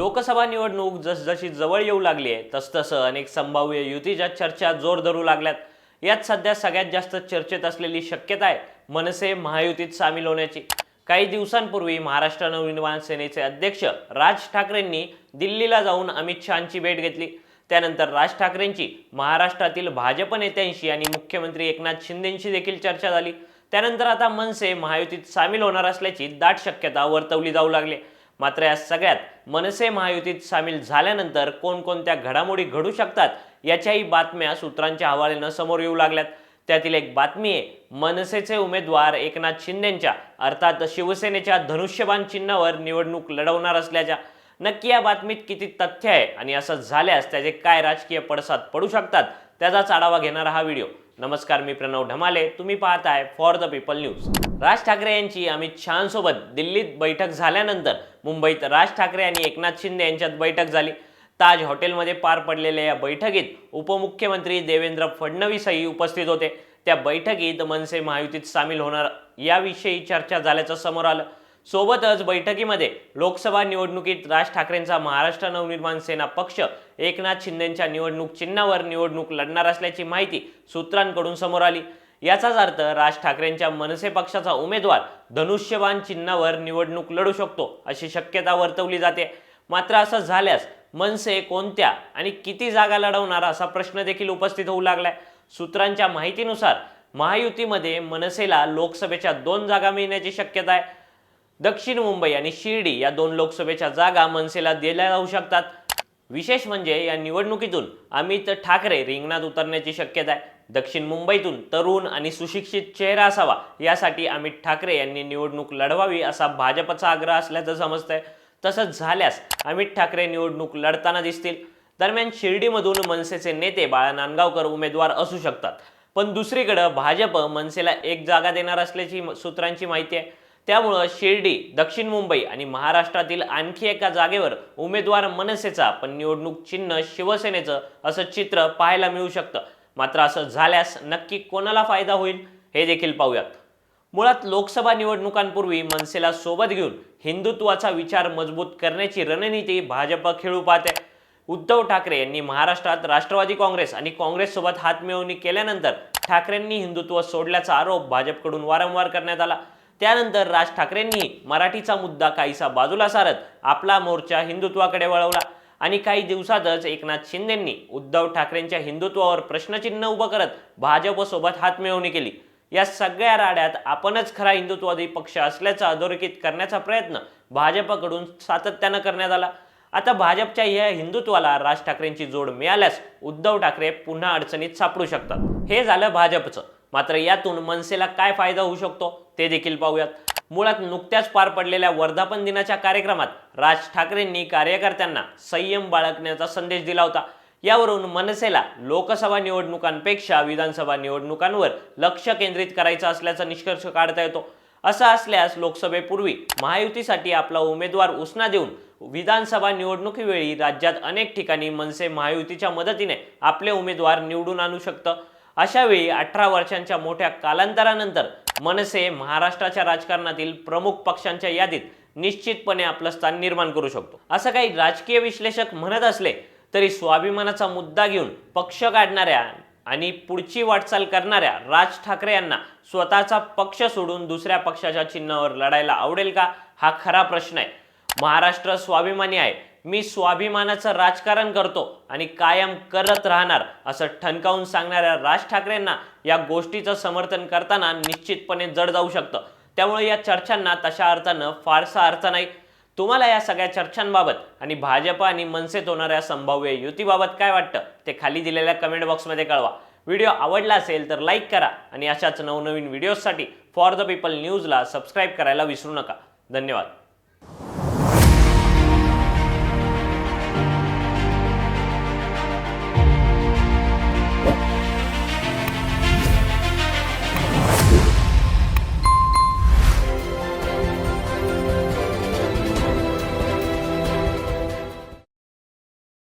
लोकसभा निवडणूक जसजशी जवळ येऊ लागली आहे तसतसं अनेक संभाव्य युतीच्या चर्चा जोर धरू लागल्यात. यात सध्या सगळ्यात जास्त चर्चेत असलेली शक्यता आहे मनसे महायुतीत सामील होण्याची. काही दिवसांपूर्वी महाराष्ट्र नवनिर्माण सेनेचे अध्यक्ष राज ठाकरेंनी दिल्लीला जाऊन अमित शहाची भेट घेतली. त्यानंतर राज ठाकरेंची महाराष्ट्रातील भाजप नेत्यांशी आणि मुख्यमंत्री एकनाथ शिंदेंशी देखील चर्चा झाली. त्यानंतर आता मनसे महायुतीत सामील होणार असल्याची दाट शक्यता वर्तवली जाऊ लागली. मात्र या सगळ्यात मनसे महायुतीत सामील झाल्यानंतर कोणकोणत्या घडामोडी घडू शकतात याच्याही बातम्या सूत्रांच्या हवालेनं समोर येऊ लागल्यात. त्यातील एक बातमी आहे मनसेचे उमेदवार एकनाथ शिंदेंच्या अर्थात शिवसेनेच्या धनुष्यबाण चिन्हावर निवडणूक लढवणार असल्याच्या. नक्की या बातमीत किती तथ्य आहे आणि असं झाल्यास त्याचे काय राजकीय पडसाद पडू शकतात त्याचाच आढावा घेणारा हा व्हिडिओ. नमस्कार मी प्रणव ढमाले. तुम्ही पाहताय for the people news Raj Thackeray यांची अमित शहासोबत दिल्लीत बैठक झाल्यानंतर मुंबईत राज ठाकरे आणि एकनाथ शिंदे यांच्यात बैठक झाली. ताज हॉटेलमध्ये पार पडलेल्या या बैठकीत उपमुख्यमंत्री देवेंद्र फडणवीसही उपस्थित होते. त्या बैठकीत मनसे महायुतीत सामील होणार याविषयी चर्चा झाल्याचं समोर आलं. सोबतच बैठकीमध्ये लोकसभा निवडणुकीत राज ठाकरेंचा महाराष्ट्र नवनिर्माण सेना पक्ष एकनाथ शिंदेच्या निवडणूक चिन्हावर निवडणूक लढणार असल्याची माहिती सूत्रांकडून समोर आली. याचाच अर्थ राज ठाकरेंच्या मनसे पक्षाचा उमेदवार धनुष्यबाण चिन्हावर निवडणूक लढू शकतो अशी शक्यता वर्तवली जाते. मात्र असं झाल्यास मनसे कोणत्या आणि किती जागा लढवणार असा प्रश्न देखील उपस्थित होऊ लागलाय. सूत्रांच्या माहितीनुसार महायुतीमध्ये मनसेला लोकसभेच्या दोन जागा मिळण्याची शक्यता आहे. दक्षिण मुंबई आणि शिर्डी या दोन लोकसभेच्या जागा मनसेला दिल्या जाऊ शकतात. विशेष म्हणजे या निवडणुकीतून अमित ठाकरे रिंगणात उतरण्याची शक्यता आहे. दक्षिण मुंबईतून तरुण आणि सुशिक्षित चेहरा असावा यासाठी अमित ठाकरे यांनी निवडणूक लढवावी असा भाजपचा आग्रह असल्याचं समजतंय. तसंच झाल्यास अमित ठाकरे निवडणूक लढताना दिसतील. दरम्यान शिर्डीमधून मनसेचे नेते बाळा नांदगावकर उमेदवार असू शकतात. पण दुसरीकडं भाजप मनसेला एक जागा देणार असल्याची सूत्रांची माहिती आहे. त्यामुळं शिर्डी दक्षिण मुंबई आणि महाराष्ट्रातील आणखी एका जागेवर उमेदवार मनसेचा पण निवडणूक चिन्ह शिवसेनेचं असं चित्र पाहायला मिळू शकतं. मात्र असं झाल्यास नक्की कोणाला फायदा होईल हे देखील पाहूयात. मुळात लोकसभा निवडणुकांपूर्वी मनसेला सोबत घेऊन हिंदुत्वाचा विचार मजबूत करण्याची रणनीती भाजप खेळू पाहते. उद्धव ठाकरे यांनी महाराष्ट्रात राष्ट्रवादी काँग्रेस आणि काँग्रेससोबत हातमिळवणी केल्यानंतर ठाकरेंनी हिंदुत्व सोडल्याचा आरोप भाजपकडून वारंवार करण्यात आला. त्यानंतर राज ठाकरेंनी मराठीचा मुद्दा काहीसा बाजूला सारत आपला मोर्चा हिंदुत्वाकडे वळवला. आणि काही दिवसातच एकनाथ शिंदेंनी उद्धव ठाकरेंच्या हिंदुत्वावर प्रश्नचिन्ह उभं करत भाजपसोबत हातमिळवणी केली. या सगळ्या राड्यात आपणच खरा हिंदुत्ववादी पक्ष असल्याचा अधोरेखित करण्याचा प्रयत्न भाजपकडून सातत्यानं करण्यात आला. आता भाजपच्या या हिंदुत्वाला राज ठाकरेंची जोड मिळाल्यास उद्धव ठाकरे पुन्हा अडचणीत सापडू शकतात. हे झालं भाजपचं. मात्र यातून मनसेला काय फायदा होऊ शकतो ते देखील पाहूयात. मुळात नुकत्याच पार पडलेल्या वर्धापन दिनाच्या कार्यक्रमात राज ठाकरेंनी कार्यकर्त्यांना संयम बाळगण्याचा संदेश दिला होता. यावरून मनसेला लोकसभा निवडणुकांपेक्षा विधानसभा निवडणुकांवर लक्ष केंद्रित करायचं असल्याचा निष्कर्ष काढता येतो. असं असल्यास लोकसभेपूर्वी महायुतीसाठी आपला उमेदवार उसना देऊन विधानसभा निवडणुकीवेळी राज्यात अनेक ठिकाणी मनसे महायुतीच्या मदतीने आपले उमेदवार निवडून आणू शकतं. अशावेळी अठरा वर्षांच्या मोठ्या कालांतरानंतर मनसे महाराष्ट्राच्या राजकारणातील प्रमुख पक्षांच्या यादीत निश्चितपणे आपलं स्थान निर्माण करू शकतो. असं काही राजकीय विश्लेषक म्हणत असले तरी स्वाभिमानाचा मुद्दा घेऊन पक्ष काढणाऱ्या आणि पुढची वाटचाल करणाऱ्या राज ठाकरे यांना स्वतःचा पक्ष सोडून दुसऱ्या पक्षाच्या चिन्हावर लढायला आवडेल का? हा खरा प्रश्न आहे. महाराष्ट्र स्वाभिमानी आहे. मी स्वाभिमानाचं राजकारण करतो आणि कायम करत राहणार असं ठणकावून सांगणाऱ्या राज ठाकरेंना या गोष्टीचं समर्थन करताना निश्चितपणे जड जाऊ शकतं. त्यामुळे या चर्चांना तशा अर्थानं फारसा अर्थ नाही. तुम्हाला या सगळ्या चर्चांबाबत आणि भाजप आणि मनसेत होणाऱ्या संभाव्य युतीबाबत काय वाटतं ते खाली दिलेल्या कमेंट बॉक्समध्ये कळवा. व्हिडिओ आवडला असेल तर लाईक करा आणि अशाच नवनवीन व्हिडिओजसाठी फॉर द पीपल न्यूजला सबस्क्राईब करायला विसरू नका. धन्यवाद.